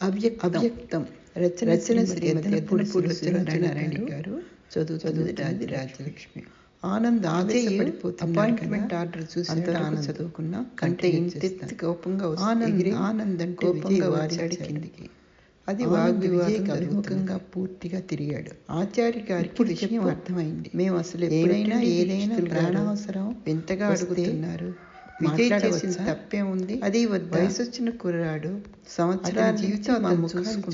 అవ్యక్తం. రచన సులోచనారాయణ గారు Rajalakshmi. Anand appointment. Order చూసి ఆనంద్ చదువుకున్నా ఇంతెత్తి చేస్తాను. కోపంగా ఆనంద్ ఆనంద్ అంటే కోపంగా వారించాడు కిందికి. అది వాగ్వివాదం అభిముఖంగా. పూర్తిగా తిరిగాడు. ఆచార్య గారికి విషయం. అర్థమైంది. మేము అసలు ఏదైనా ఎప్పుడైనా ఏదైనా ప్రాణావసరం వస్తే అడుగుతున్నారు. విజయ్ చేసిన మాట్లాడవచ్చా? తప్పేముంది అది? వయసు వచ్చిన కుర్రాడు సంవత్సరాల జీవితం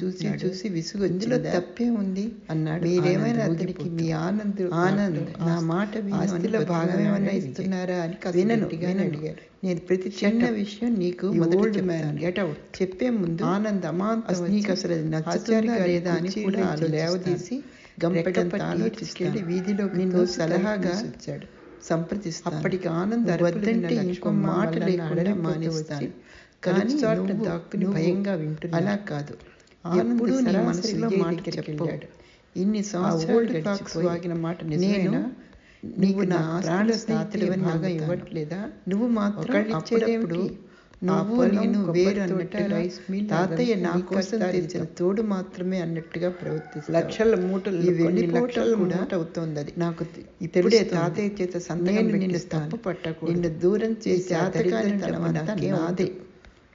చూసి. చూసి విసుగు ఇందులో? తప్పే ఉంది అన్నాడు మీరేమైనా అతనికి. మీ ఆనంద్ ఆనంద్ నా మాట ఆస్తిలో భాగం ఇస్తున్నారా అని వినను, నేను ప్రతి చిన్న విషయం నీకు మొదట. చెప్పే ముందు ఆనంద్ అమాంతం నీకు అసలు లేదా అని కూడా. లేవదీసి. తీసుకెళ్ళి వీధిలోకి నిన్ను సలహాగా మూసొచ్చాడు. సంప్రదిస్తాను అప్పటికి ఆనంద్ వద్దంటే ఇంకో మాట లేకుండా మానేస్తాను. కానీ నువ్వు- దాక్కుని భయంగా వింటున్నావు. అలా కాదు ఆనంద్ ఎప్పుడూ నీ మనసులో మాట. వెళ్ళాడు. ఇన్ని సంవత్సరాలు వాగిన మాట నేను నీకు నా ప్రాణ భాగం భాగం ఇవ్వట్లేదా నువ్వు మాత్రం? అప్పుడప్పుడు నువ్వు నేను వేరు అన్నట్టుగా తాతయ్య నా కోసం తెచ్చిన. తోడు మాత్రమే అన్నట్టుగా ప్రవర్తిస్తావు లక్షల మూటలు ఈ కొన్ని లక్షల మూట అవుతోంది అది నాకు ఇప్పుడే తాతయ్య చేత నేను నిన్ను. తప్పు పట్టకూడదు నిన్ను దూరం చేసే చేతకానితనం దరిద్రతనం అంతా నాకే నాదే.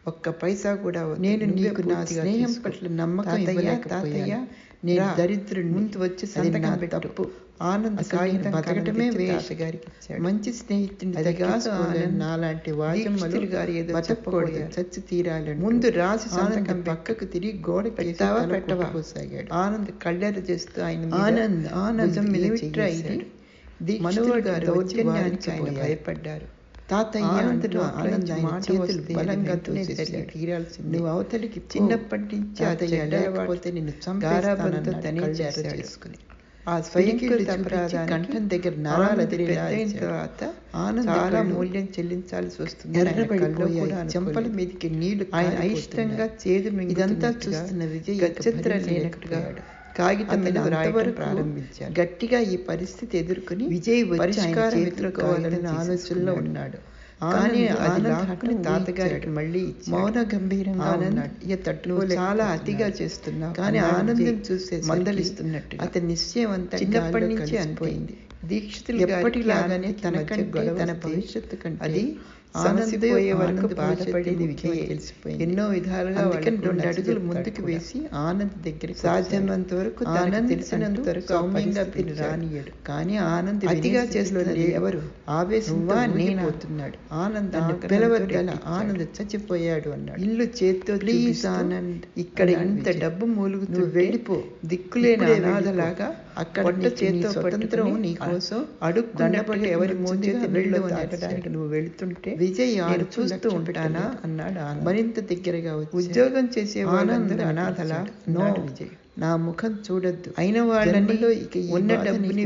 ఒక్క పైసా కూడా. నేను నీకు నా స్నేహం. పట్ల నమ్మకం తాతయ్య, నేను రా. దరిద్రుడిని. ముందు వచ్చి సంతకం. తప్పు. ఆనంద్ కాగితం బతకటమే. తాతగారికి ఇచ్చాడు. మంచి స్నేహితుడిని. నాలాంటి దీక్షితులు గారు ఏదో బతకూడదు. చచ్చి తీరాలని ముందు రాసి సంతకం. పక్కకు తిరిగి గోడ పెట్టావా, పెట్టవా? ఆనంద్ కళ్ళెర చేస్తూ ఆయన ఆనంద్ ఆనంద్ ఏమిట్రా ఇది మనవడు గారి దౌర్జన్యానికి ఆయన. భయపడ్డారు తాతయ్య ఆనంద్ అంటూ ఆయన చేతులు బలంగా తోసేశాడు. నువ్వు అవతలికి. చిన్నప్పటి నుంచి తాతయ్య లేకపోతే నిన్ను తనే. చేసుకుని ఆ స్వయంకృత కంఠం దగ్గర నరాలు పెద్దయిన. తర్వాత చాలా మూల్యం చెల్లించాల్సి వస్తుంది ఎర్రబడిపోయాయి. చెంపల. మీదకి నీళ్ళు ఆయన. అయిష్టంగా చేదు ఇదంతా చూస్తున్న విజయ్ గత్యంతరం లేనట్టుగా. కాగితం మీద అంతవరకు ప్రారంభించాడు గట్టిగా ఈ పరిస్థితి ఎదుర్కొని విజయ్ పరిష్కారం వెతుక్కోవాలనే ఆలోచనలో. ఉన్నాడు కానీ అది లాక్కుని తాతగారికి మళ్ళీ. మౌన ఆనంద్ తట్టుకోలేకపోతున్నాడు. చాలా అతిగా చేస్తున్నావు కానీ ఆనందం చూసే మందలిస్తున్నట్టుగా. అతని నిశ్చయం అంతా చిన్నప్పటి నుంచి కలిసిపోయింది. దీక్షితులు ఎప్పటిలాగానే తన గొడవ భవిష్యత్తు కంటే అది సమసిపోయే వరకు బాధపడేది విజయ్. ఎన్నో విధాలుగా అందుకని రెండు అడుగులు ముందుకు. వేసి ఆనంద్ దగ్గరికి సాధ్యమైనంత వరకు ఆనంద్ తెలిసినంత వరకు సౌమ్యంగా. రానియ్యడు. కానీ ఆనంద్ అతిగా చేస్తున్నది లేడు. ఎవరు? ఆవేశంతో నువ్వా, నేనా? ఊగిపోతున్నాడు ఆనంద్ రెట్టించాడు. ఆనంద్ చచ్చిపోయాడు అన్నాడు ఇల్లు చేత్తో ప్లీజ్ ఆనంద్ ఇక్కడ ఇంత. డబ్బు మూలుగుతూ నువ్వు వెళ్ళిపో. దిక్కులేని అనాథలాగా అక్కడ చేత్తో స్వతంత్రం పట్టుకుని నీ కోసం అడుక్కున్నట్టుగా దండపట్టుకుని ఎవరి ముందుగా ముందుగా వెళ్ళు వెళ్ళు అని తాకడానికి అరిచాడు. నువ్వు వెళుతుంటే విజయ్ నేను చూస్తూ ఉంటానా. అన్నాడు మరింత దగ్గరగా ఉద్యోగం చేసే ఆనంద్ అనాథలా నో విజయ్ నా ముఖం చూడొద్దు అయిన వాళ్ళని ఇక ఉన్న డబ్బుని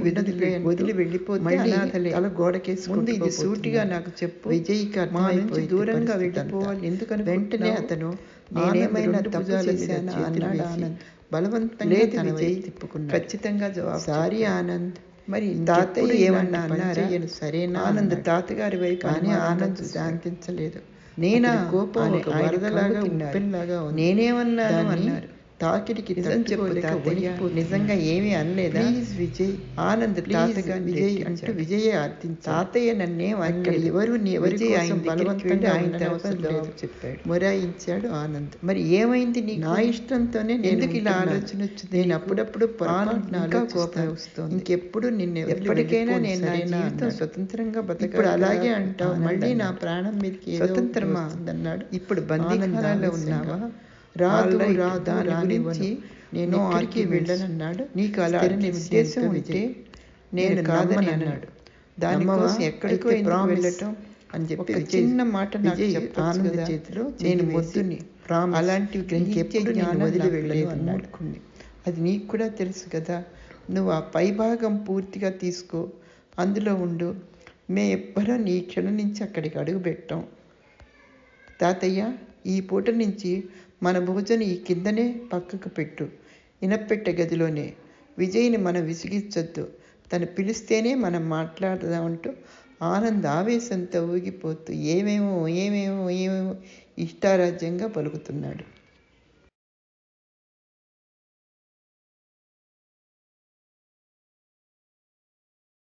వదిలి వెళ్ళిపోతే అనాథలే. తల గోడకేసి ముందు ఇది. సూటిగా నాకు చెప్పు విజయ్కి మా నుంచి అర్థమైపోయింది దూరంగా. వెళ్ళిపోవాలి ఎందుకు వెంటనే? అతను నేనేమైనా తప్పు చేశానా అన్నాడు ఆనంద్. బలవంతంగా విజయ్ తిప్పుకున్నాడు ఖచ్చితంగా జవాబు సారీ. ఆనంద్ మరి తాతయ్య ఏమన్నా అన్నారా సరేనా ఆనంద్. తాతగారి వైపు కానీ ఆనంద్. శాంతించలేదు నేనా అతని కోపం ఆయన- ఒక ఆయన వరదలాగా. ఉప్పెనలాగా నేనేమన్నాను అన్నారు తాకిడికి నిజం చెప్పు. నిజంగా ఏమీ అనలేదా ప్లీజ్ విజయ్ ఆనంద్ తాతగారిని విజయ్. అంటూ విజయే తాతయ్య నన్నేం అనలేదు ఎవరు నీ ఎవరి ఆయన బలవంతంగా ఆయన చెప్పాడు మొరాయించాడు ఆనంద్ మరి ఏమైంది నీకు నా ఇష్టంతోనే నేను ఎందుకు ఇలా. ఆలోచన వచ్చింది నేను? అప్పుడప్పుడు ఇంకా కోపం. వస్తోంది. ఇంకెప్పుడు నిన్ను ఎప్పటికైనా నేను నా జీవితం. స్వతంత్రంగా బతకాలి ఇప్పుడు అలాగే అంటావు మళ్ళీ నా. ప్రాణం మీదకి స్వతంత్రమా? అన్నాడు ఇప్పుడు బందీఖానాలో. ఉన్నావా రాదు రాదు దాని. గురించి నేను arguments. వెళ్ళనన్నాడు నీకు అలాంటి స్థిర ఉద్దేశం ఉంటే. నేను కాదని అన్నాడు. దానికోసం? ఎక్కడికో వెళ్ళటం అని చెప్పి చిన్న మాట నాకు ఆనంద్. చేతిలో నేను మొద్దుని promise. అలాంటివి గ్రహించే ఇంకెప్పుడు జ్ఞానం నిన్ను వదిలి వెళ్ళలేదు లేదు అన్నాడు. మూర్ఖుణ్ణి. అది నీకు కూడా తెలుసు కదా నువ్వు ఆ పైభాగం పూర్తిగా తీసుకో అందులో ఉండు మే ఎవ్వరూ నీ క్షణం నుంచి అక్కడికి అడుగు పెట్టాం తాతయ్య ఈ పూట నుంచి మన భోజనం ఈ కిందనే పక్కకు పెట్టు. ఇనపెట్టె గదిలోనే. విజయ్ని మనం విసిగించొద్దు. తను పిలిస్తేనే మనం మాట్లాడదామంటూ ఆనంద ఆవేశంతో ఊగిపోతూ ఏమేమో ఏమేమో ఏమేమో ఇష్టారాజ్యంగా పలుకుతున్నాడు.